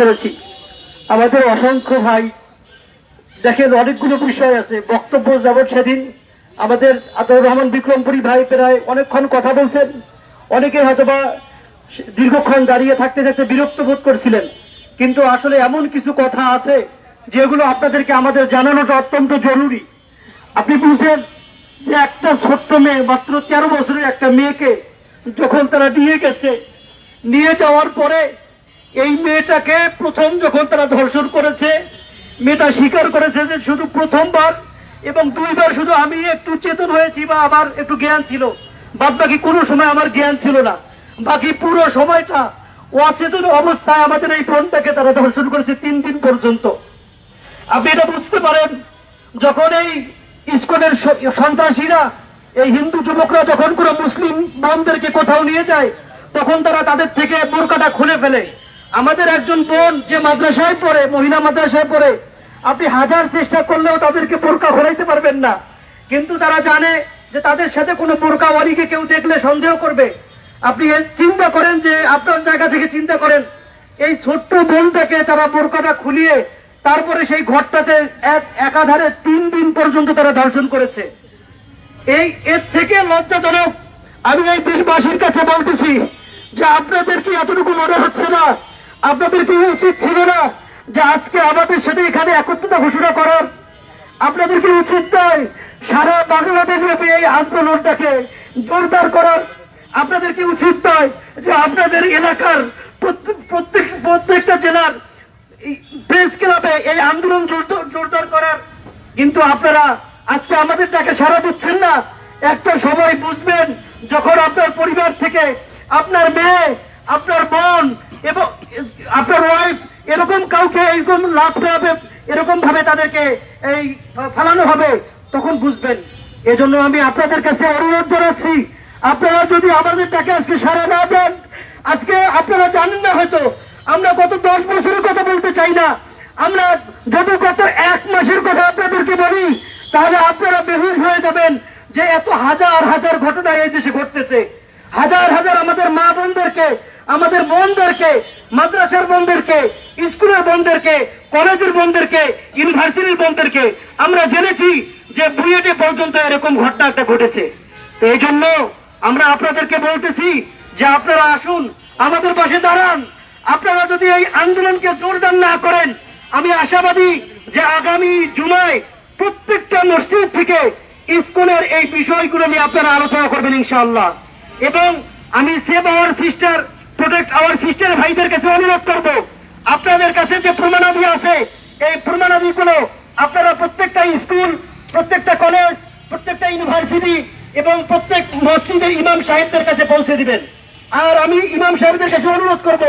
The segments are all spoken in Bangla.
করেছি আমাদের অসংখ্য ভাই, দেখেন অনেকগুলো বিষয় আছে, বক্তব্য যাবৎ সেদিন আমাদের আতাউর রহমান বিক্রমপুরী ভাই প্রায় অনেকক্ষণ কথা বলছেন। অনেকে হয়তোবা দীর্ঘক্ষণ দাঁড়িয়ে থাকতে থাকতে বিরক্ত বোধ করছিলেন। কিন্তু আসলে এমন কিছু কথা আছে যেগুলো আপনাদেরকে আমাদের জানানোটা অত্যন্ত জরুরি। আপনি বুঝেন যে একটা ছোট্ট মেয়ে, মাত্র তেরো বছরের একটা মেয়েকে যখন তারা নিয়ে গেছে, নিয়ে যাওয়ার পরে এই মেয়েটাকে প্রথম যখন তারা ধর্ষণ করেছে, মেয়েটা স্বীকার করেছে যে শুধু প্রথমবার এবং দুইবার শুধু আমি একটু চেতন হয়েছি বা আমার একটু জ্ঞান ছিল। বাদ বাকি কোনো সময় আমার জ্ঞান ছিল না। বাকি পুরো সময়টা অচেতন অবস্থায় আমাদের এই বোনটাকে তারা ধর্ষণ করেছে তিন দিন পর্যন্ত। আপনি এটা বুঝতে পারেন, যখন এই ইস্কনের সন্ত্রাসীরা, এই হিন্দু যুবকরা যখন কোনো মুসলিম বোনদেরকে কোথাও নিয়ে যায়, তখন তারা তাদের থেকে বোরকাটা খুলে ফেলে। আমাদের একজন বোন যে মাদ্রাসায় পড়ে, মহিলা মাদ্রাসায় পড়ে, আপনি হাজার চেষ্টা করলেও তাদেরকে বোরকা ঘোরাইতে পারবেন না। কিন্তু তারা জানে যে তাদের সাথে কোনো বোরকাওয়ালিকে কেউ দেখলে সন্দেহ করবে। আপনি চিন্তা করেন যে আপনার জায়গা থেকে চিন্তা করেন, এই ছোট্ট বোনটাকে তারা বোরকাটা খুলিয়ে তারপরে সেই ঘরটাতে এক একাধারে তিন দিন পর্যন্ত তারা ধর্ষণ করেছে। এই এর থেকে লজ্জাজনক আমি এই দেশবাসীর কাছে বলতেছি যে আপনাদের কি এতটুকু মনে হচ্ছে না? আপনাদের কি উচিত ছিল না যে আজকে আমাদের সাথে এখানে একত্রতা ঘোষণা করার। আপনাদের কি উচিত নয় সারা বাংলাদেশব্যাপী এই আন্দোলনটাকে জোরদার করার। আপনাদের কি উচিত নয় যে আপনাদের এলাকার প্রত্যেক প্রত্যেক প্রত্যেকটা জেলার প্রেস ক্লাবে এই আন্দোলন জোরদার- করার। কিন্তু আপনারা আজকে আমাদের তাকে সারা দিচ্ছেন না। একটা সময় বুঝবেন যখন আপনার পরিবার থেকে আপনার মেয়ে, আপনার বোন এবং আপনার ওয়াইফ এরকম কাউকে এরকম লাভ হবে এরকম ভাবে তাদেরকে এই ফেলানো হবে, তখন বুঝবেন। এজন্য আমি আপনাদের কাছে অনুরোধ জানাচ্ছি, আপনারা যদি আমাদের তাকে আজকে সারা না দেন, আজকে আপনারা জানেন না হয়তো, আমরা গত দশ বছরের কথা বলতে চাই না। আমরা যদি গত এক মাসের কথা আপনাদেরকে বলি, তাহলে আপনারা বেহুশ হয়ে যাবেন যে এত হাজার হাজার ঘটনা এই দেশে ঘটতেছে। হাজার হাজার আমাদের মা বোনদেরকে আমাদের বোনদেরকে মাদ্রাসার বোনদেরকে স্কুলের বোনদেরকে কলেজের বোনদেরকে ইউনিভার্সিটির বোনদেরকে আমরা জেনেছি যে বুয়েটে পর্যন্ত এরকম ঘটনা একটা ঘটেছে। তো এই জন্য আমরা আপনাদেরকে বলতেছি যে আপনারা আসুন, আমাদের পাশে দাঁড়ান। আপনারা যদি এই আন্দোলনকে জোরদার না করেন, আমি আশাবাদী যে আগামী জুলাই প্রত্যেকটা মসজিদ থেকে স্কুলের এই বিষয়গুলো নিয়ে আপনারা আলোচনা করবেন ইনশাআল্লাহ। এবং আমি save our sister protect our sister ভাইদের কাছে অনুরোধ করব। আপনাদের কাছে যে প্রমাণাদি আছে, এই প্রমাণাদিগুলো আপনারা প্রত্যেকটা স্কুল, প্রত্যেকটা কলেজ, প্রত্যেকটা ইউনিভার্সিটি এবং প্রত্যেক মসজিদের ইমাম সাহেবদের কাছে পৌঁছে দিবেন। আর আমি ইমাম সাহেবদের কাছে অনুরোধ করব,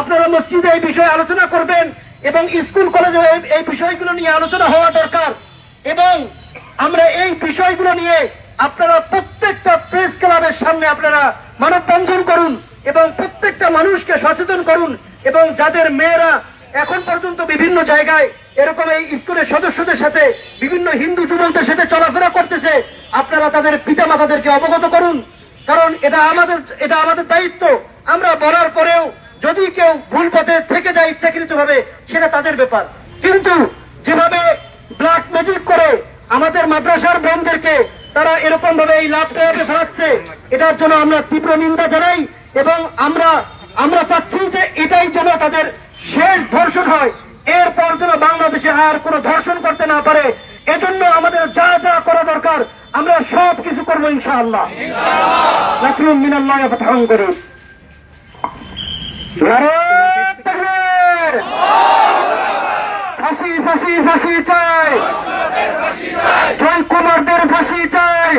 আপনারা মসজিদে এই বিষয়ে আলোচনা করবেন এবং স্কুল, কলেজে এই বিষয়গুলো নিয়ে আলোচনা হওয়া দরকার এবং আমরা এই বিষয়গুলো নিয়ে আপনারা প্রত্যেকটা প্রেস ক্লাবের সামনে আপনারা মানববন্ধন করুন। এবং প্রত্যেকটা মানুষকে সচেতন করুন এবং যাদের মেয়েরা এখন পর্যন্ত বিভিন্ন জায়গায় এরকম এই স্কুলের সদস্যদের সাথে, বিভিন্ন হিন্দু যুবকদের সাথে চলাফেরা করতেছে, আপনারা তাদের পিতা মাতাদেরকে অবগত করুন। কারণ এটা আমাদের এটা আমাদের দায়িত্ব। আমরা বলার পরেও যদি কেউ ভুল পথে থেকে যায় ইচ্ছাকৃত ভাবে সেটা তাদের ব্যাপার। কিন্তু যেভাবে ব্ল্যাক ম্যাজিক করে আমাদের মাদ্রাসার বোনদেরকে তারা এরকম ভাবে এই লাভ ফেলাচ্ছে এটার জন্য আমরা তীব্র নিন্দা জানাই। এবং আমরা আমরা চাচ্ছি যে এটাই যেন তাদের শেষ ধর্ষণ হয়। এরপর যেন বাংলাদেশে আর কোনো ধর্ষণ করতে না পারে। এজন্য আমাদের যা যা করা দরকার, আমরা সব কিছু করব ইনশাআল্লাহ। নাসরুম মিনাল্লাহ ফাতহান করুন! ফাঁসি ফাঁসি ফাঁসি চাই। কুমারদের ফাঁসি চাই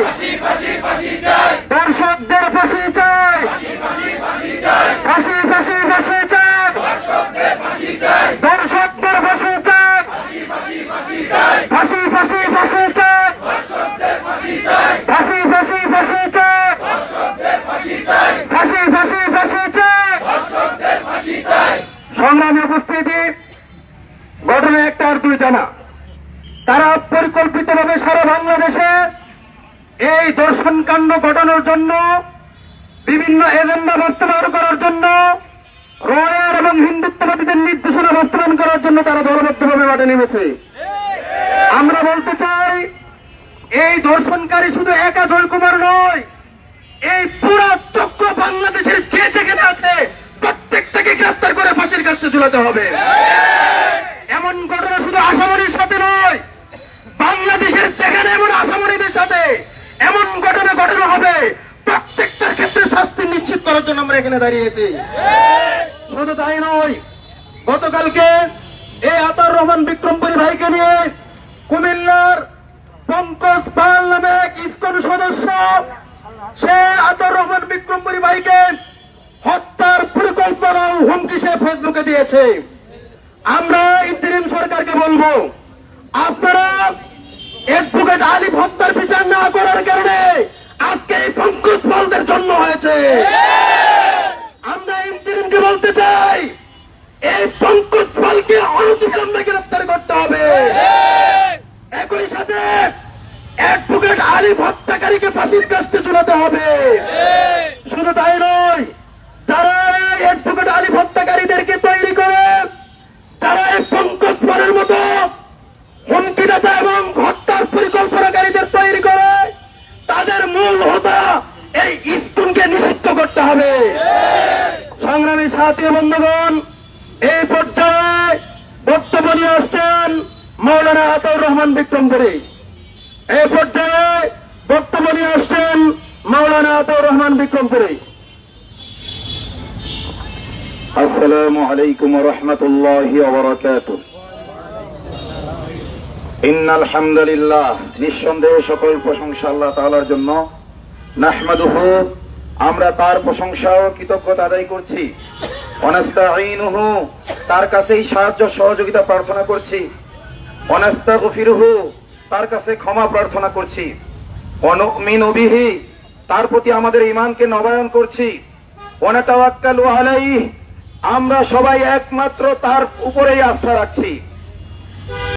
দর্শকদের ফাঁসি চাই ফাঁসি ফাঁসি ফাঁসি চাই দর্শকদের ফাঁসি চাই ফাঁসি ফাঁসি ফাঁসি চাই ফাঁসি ফাঁসি ফাঁসি চাই ফাঁসি ফাঁসি ফাঁসি চাই সংগ্রামী উপস্থিতি ঘটনা একটা আর দুইটা না তারা পরিকল্পিতভাবে সারা বাংলাদেশে এই দর্শন কাণ্ড ঘটানোর জন্য, বিভিন্ন এজেন্ডা বাস্তবায়ন করার জন্য রয়ার এবং হিন্দুত্ববাদীদের নির্দেশনা দিয়েছে আমরা বলতে চাই, এই ধর্ষণকারী শুধু একা জয়কুমার নয়, এই পুরা চক্র বাংলাদেশের যে যেখানে আছে, প্রত্যেকটাকে গ্রেফতার করে ফাঁসির কাছে ঝুলাতে হবে। এমন ঘটনা শুধু আসামরির সাথে নয়, বাংলাদেশের যেখানে এমন আসামরিদের সাথে এমন ঘটনা ঘটনা হবে, প্রত্যেকটার ক্ষেত্রে শাস্তি নিশ্চিত করার জন্য আমরা এখানে দাঁড়িয়েছি শুধু তাই নয়, গতকালকে এই আতার রহমান বিক্রমপুরী ভাইকে নিয়ে কুমিল্লার পঙ্কজ পাল নামে এক ইস্কন সদস্য, সে আতার রহমান বিক্রমপুরী ভাইকে হত্যার পরিকল্পনা ও হুমকি সে ফেসবুকে দিয়েছে আমরা ইন্টারিম সরকারকে বলব, আপনারা অ্যাডভোকেট আলিফ হত্যার বিচার না করার কারণে আজকে এই পঙ্কজ পালদের জন্ম হয়েছে। আমরা ইন্টারিমকে বলতে চাই, এই পঙ্কজ পালকে অনতিবিলম্বে গ্রেফতার করতে হবে। একই সাথে অ্যাডভোকেট আলিফ হত্যাকারীকে ফাঁসির কাছে ঝুলাতে হবে। জাতীয় বন্ধুগণ, এই পর্যায়ে বক্তব্য নিয়ে আসছেন মৌলানা আতাউর রহমান বিক্রমপুরী এই পর্যায়ে বক্তব্য নিয়ে আসছেন মৌলানা আতাউর রহমান বিক্রমপুরী আসসালামু আলাইকুম রহমতুল্লাহ অবরাকাত ইন্না নিঃসন্দেহে সকল প্রশংসা আল্লাহ তাআলার জন্য। নাহমাদুহু, আমরা তার প্রশংসা ও কৃতজ্ঞতা আদায় করছি। অনাস্তাঈনুহু তার কাছেই সাহায্য সহযোগিতা প্রার্থনা করছি। অনাস্তাগফিরুহু তার কাছে ক্ষমা প্রার্থনা করছি। অনুমিনু বিহি, তার প্রতি আমাদের ইমানকে নবায়ন করছি। ওয়ানাতাওয়াক্কালু আলাইহি, আমরা সবাই একমাত্র তার উপরেই আস্থা রাখছি।